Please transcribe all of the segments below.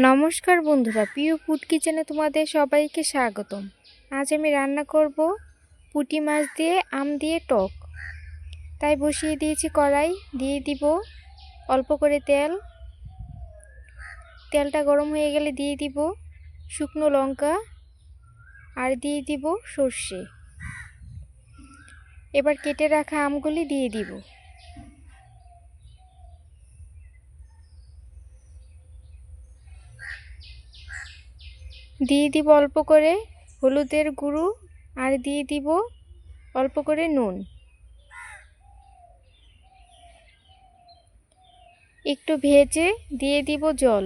নমস্কার বন্ধুরা, প্রিয় ফুড কিচেনে তোমাদের সবাইকে স্বাগতম। আজ আমি রান্না করব পুঁটি মাছ দিয়ে, আম দিয়ে টক। তাই বসিয়ে দিয়েছি কড়াই, দিয়ে দিব অল্প করে তেল। তেলটা গরম হয়ে গেলে দিয়ে দিব শুকনো লঙ্কা আর দিয়ে দিব সর্ষে। এবার কেটে রাখা আমগুলি দিয়ে দিব। দিয়ে দিব অল্প করে হলুদের গুঁড়ো আর দিয়ে দিব অল্প করে নুন। একটু ভেজে দিয়ে দিব জল।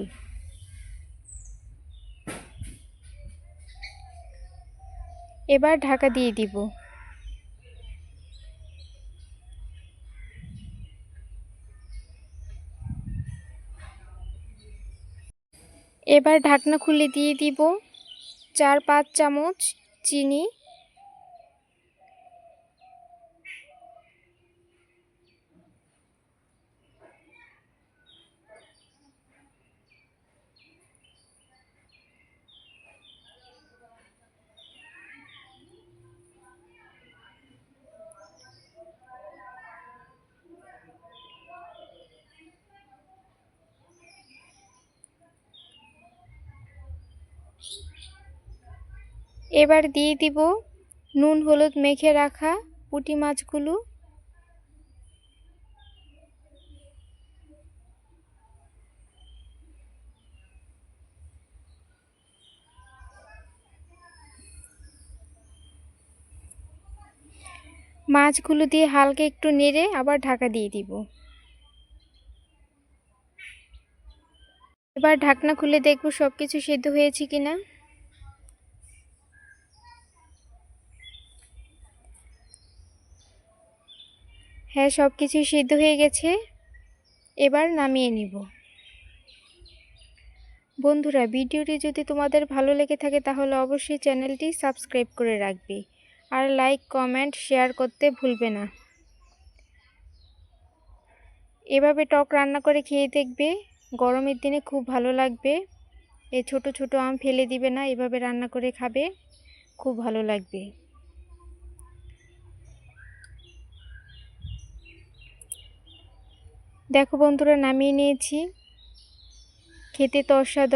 এবার ঢাকা দিয়ে দিব। এবার ঢাকনা খুলে দিয়ে দিব। চার পাঁচ চামচ চিনি এবার দিয়ে দিব নুন, হলুদ মেখে রাখা পুঁটি মাছগুলো। মাছগুলো দিয়ে হালকা একটু নেড়ে আবার ঢাকা দিয়ে দিব। এবার ঢাকনা খুলে দেখব সব কিছু সেদ্ধ হয়েছে কিনা। হ্যাঁ সব কিছুই সিদ্ধ হয়ে গেছে। এবার নামিয়ে নিব। বন্ধুরা, ভিডিওটি যদি তোমাদের ভালো লেগে থাকে, তাহলে অবশ্যই চ্যানেলটি সাবস্ক্রাইব করে রাখবে। আর লাইক, কমেন্ট, শেয়ার করতে ভুলবে না। এভাবে টক রান্না করে খেয়ে দেখবে, গরমের দিনে খুব ভালো লাগবে। এই ছোট ছোট আম ফেলে দিবে না, এভাবে রান্না করে খাবে, খুব ভালো লাগবে। দেখো বন্ধুরা নামিয়ে নিয়েছি। খেতে তো অসাধারণ